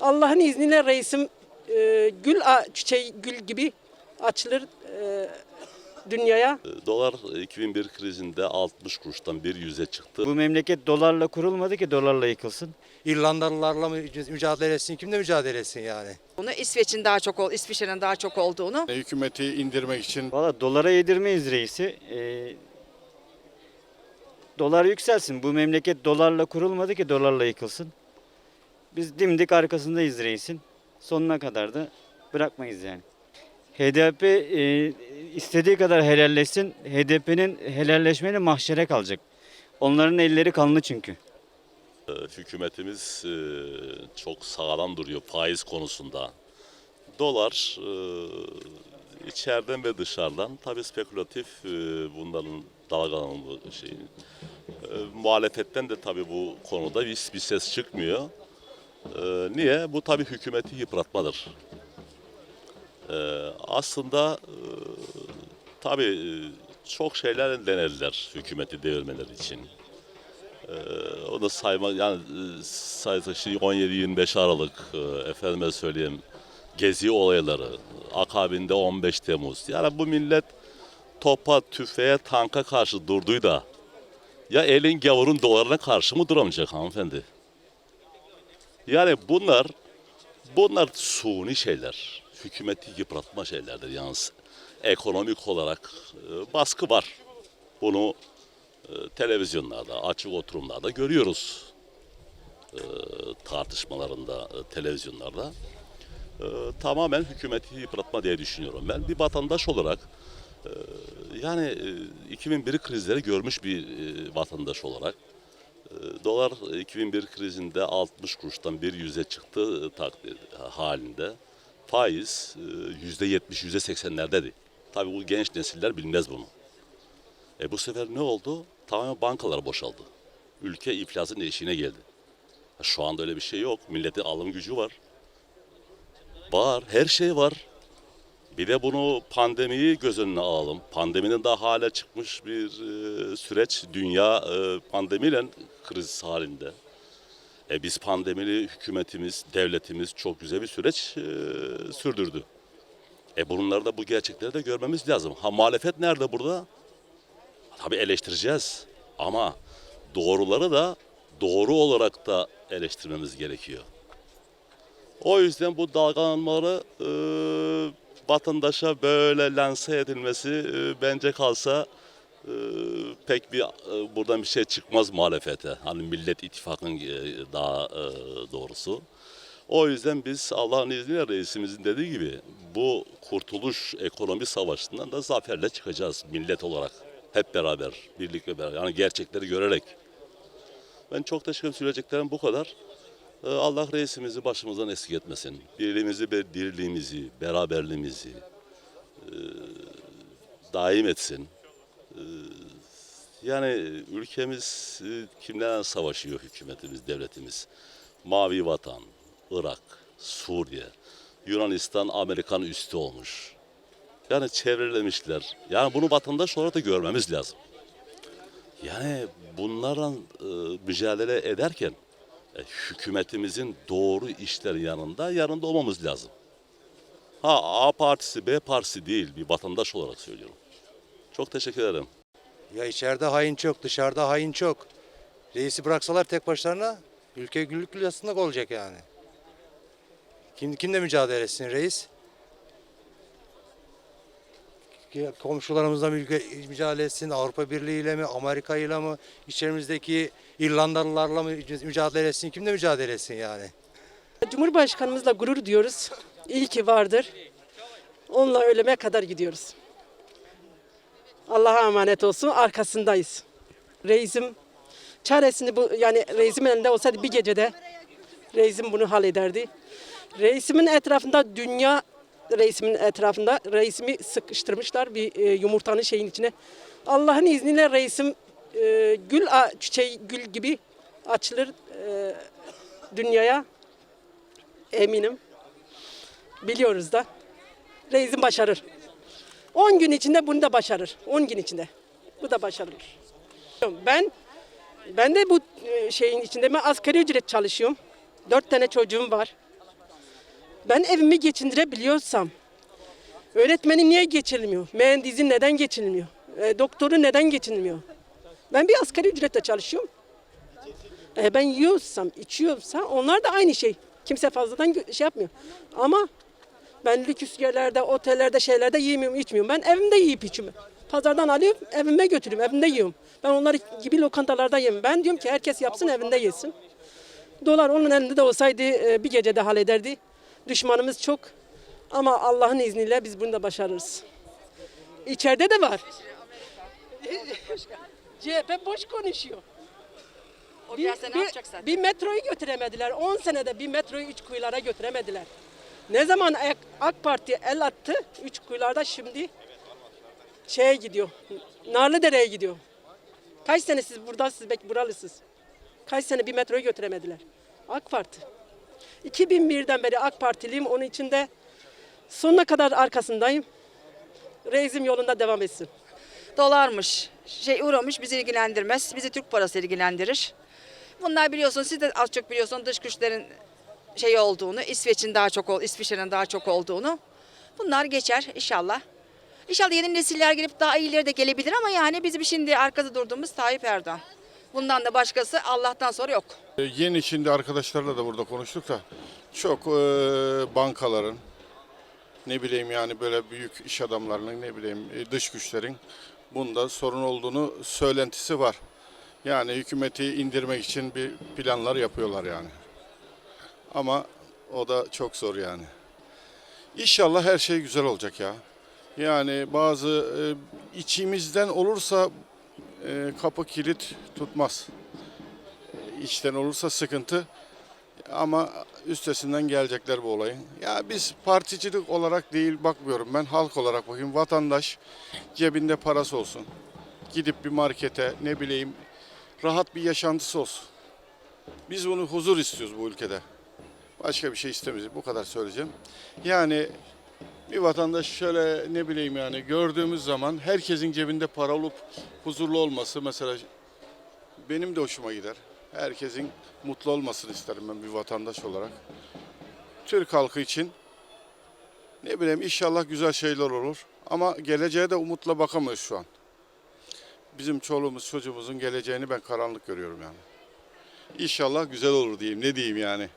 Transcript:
Allah'ın izniyle reisim e, gül a- çiçeği gül gibi açılır e, dünyaya. Dolar 2001 krizinde 60 kuruştan bir yüze çıktı. Bu memleket dolarla kurulmadı ki dolarla yıkılsın. İrlandalılarla mı mücadele etsin, kimle mücadele etsin yani? Bunu İsveç'in daha çok ol, İsviçre'nin daha çok olduğunu Hükümeti indirmek için Valla dolara yedirmeyiz reisi. Ee, dolar yükselsin. Bu memleket dolarla kurulmadı ki dolarla yıkılsın. Biz dimdik arkasındayız reisin. Sonuna kadar da bırakmayız yani. HDP e, istediği kadar helalleşsin. HDP'nin helalleşmeyle mahşere kalacak. Onların elleri kanlı çünkü. Ee, Hükümetimiz e, çok sağlam duruyor faiz konusunda. Dolar e, içeriden ve dışarıdan tabii spekülatif e, bunların dalgalanma şeyi. Muhalefetten de tabii bu konuda bir, bir ses çıkmıyor. E, niye? Bu tabii hükümeti yıpratmadır. E, aslında e, tabii e, çok şeyler denediler hükümeti devirmeleri için. O da sayma yani e, sayısı şey 17-25 Aralık e, efendime söyleyeyim gezi olayları akabinde 15 Temmuz. Yani bu millet topa, tüfeğe, tanka karşı durduğu da ya elin gavurun dolarına karşı mı duramayacak hanımefendi? Yani bunlar bunlar suni şeyler. Hükümeti yıpratma şeylerdir yalnız. Ekonomik olarak e, baskı var. Bunu e, televizyonlarda, açık oturumlarda görüyoruz. E, tartışmalarında, e, televizyonlarda. E, tamamen hükümeti yıpratma diye düşünüyorum. Ben bir vatandaş olarak e, yani e, 2001 krizleri görmüş bir e, vatandaş olarak e, dolar 2001 krizinde 60 kuruştan bir yüze çıktı e, takdir halinde faiz e, %70, %80'lerdeydi. Tabii bu genç nesiller bilmez bunu. E bu sefer ne oldu? Tamamen bankalar boşaldı. Ülke iflasın eşiğine geldi. Şu anda öyle bir şey yok. Milletin alım gücü var. Var, her şey var. Bir de bunu pandemiyi göz önüne alalım. Pandeminin daha hala çıkmış bir e, süreç. Dünya e, pandemiyle kriz halinde. E biz pandemili hükümetimiz, devletimiz çok güzel bir süreç e, sürdürdü. E bunları da bu gerçekleri de görmemiz lazım. Ha muhalefet nerede burada? Tabii eleştireceğiz ama doğruları da doğru olarak da eleştirmemiz gerekiyor. O yüzden bu dalgalanmaları e, vatandaşa böyle lanse edilmesi e, bence kalsa e, pek bir e, buradan bir şey çıkmaz muhalefete. Hani Millet İttifakı'nın e, daha e, doğrusu. O yüzden biz Allah'ın izniyle reisimizin dediği gibi bu kurtuluş ekonomi savaşından da zaferle çıkacağız millet olarak. Hep beraber, birlikte beraber. Yani gerçekleri görerek. Ben çok teşekkür ederim. Söyleyeceklerim bu kadar. Ee, Allah reisimizi başımızdan eksik etmesin. Birliğimizi, dirliğimizi, beraberliğimizi e, daim etsin. E, yani ülkemiz e, kimlerle savaşıyor hükümetimiz, devletimiz? Mavi Vatan, Irak, Suriye, Yunanistan Amerikan üstü olmuş. Yani çevrelemişler. Yani bunu vatandaş olarak da görmemiz lazım. Yani bunlarla mücadele ederken e, hükümetimizin doğru işler yanında yanında olmamız lazım. Ha A partisi B partisi değil bir vatandaş olarak söylüyorum. Çok teşekkür ederim. Ya içeride hain çok, dışarıda hain çok. Reisi bıraksalar tek başlarına ülke güllük gülistanlık olacak yani. Kim, kimle mücadele etsin reis? Komşularımızla mücadele etsin, Avrupa Birliği ile mi, Amerika ile mi, içerimizdeki İrlandalılarla mı mücadele etsin, kimle mücadele etsin yani? Cumhurbaşkanımızla gurur diyoruz. İyi ki vardır. Onunla ölüme kadar gidiyoruz. Allah'a emanet olsun. Arkasındayız. Reisim çaresini bu yani reisimin elinde olsaydı bir gecede reisim bunu hallederdi. Reisimin etrafında dünya reisimin etrafında reisimi sıkıştırmışlar bir e, yumurtanın şeyin içine. Allah'ın izniyle reisim e, gül çiçeği gül gibi açılır e, dünyaya. Eminim. Biliyoruz da. Reisim başarır. 10 gün içinde bunu da başarır. 10 gün içinde. Bu da başarılır. Ben ben de bu e, şeyin içinde ben asgari ücret çalışıyorum. 4 tane çocuğum var. Ben evimi geçindirebiliyorsam öğretmeni niye geçinmiyor? Mühendisi neden geçinmiyor? E, doktoru neden geçinmiyor? Ben bir asgari ücretle çalışıyorum. E, ben yiyorsam, içiyorsam onlar da aynı şey. Kimse fazladan şey yapmıyor. Ama ben lüks yerlerde, otellerde, şeylerde yemiyorum, içmiyorum. Ben evimde yiyip içiyorum. Pazardan alıyorum, evime götürüyorum, evimde yiyorum. Ben onlar gibi lokantalarda yemiyorum. Ben diyorum ki herkes yapsın, evinde yesin. Dolar onun elinde de olsaydı e, bir gecede hallederdi. Düşmanımız çok. Ama Allah'ın izniyle biz bunu da başarırız. İçeride de var. CHP boş konuşuyor. O Bir, gelse ne bir- yapacak zaten? bir metroyu götüremediler. 10 senede bir metroyu üç kuyulara götüremediler. Ne zaman AK, AK Parti el attı üç kuyularda şimdi şeye gidiyor. Narlıdere'ye gidiyor. Kaç sene siz buradasınız belki buralısınız. Kaç sene bir metroyu götüremediler. AK Parti. 2001'den beri AK Partiliyim. Onun için de sonuna kadar arkasındayım. Reizim yolunda devam etsin. Dolarmış, şey uğramış bizi ilgilendirmez. Bizi Türk parası ilgilendirir. Bunlar biliyorsun siz de az çok biliyorsun dış güçlerin şey olduğunu, İsveç'in daha çok İsviçre'nin daha çok olduğunu. Bunlar geçer inşallah. İnşallah yeni nesiller gelip daha iyileri de gelebilir ama yani bizim şimdi arkada durduğumuz Tayyip Erdoğan. Bundan da başkası Allah'tan sonra yok. E, Yeni şimdi arkadaşlarla da burada konuştuk da çok e, bankaların ne bileyim yani böyle büyük iş adamlarının ne bileyim e, dış güçlerin bunda sorun olduğunu söylentisi var. Yani hükümeti indirmek için bir planlar yapıyorlar yani. Ama o da çok zor yani. İnşallah her şey güzel olacak ya. Yani bazı e, içimizden olursa e, kapı kilit tutmaz içten olursa sıkıntı ama üstesinden gelecekler bu olayın. Ya biz particilik olarak değil bakmıyorum ben halk olarak bakayım. Vatandaş cebinde parası olsun. Gidip bir markete ne bileyim rahat bir yaşantısı olsun. Biz bunu huzur istiyoruz bu ülkede. Başka bir şey istemiyoruz. Bu kadar söyleyeceğim. Yani bir vatandaş şöyle ne bileyim yani gördüğümüz zaman herkesin cebinde para olup huzurlu olması mesela benim de hoşuma gider. Herkesin mutlu olmasını isterim ben bir vatandaş olarak. Türk halkı için ne bileyim inşallah güzel şeyler olur. Ama geleceğe de umutla bakamıyoruz şu an. Bizim çoluğumuz çocuğumuzun geleceğini ben karanlık görüyorum yani. İnşallah güzel olur diyeyim. Ne diyeyim yani.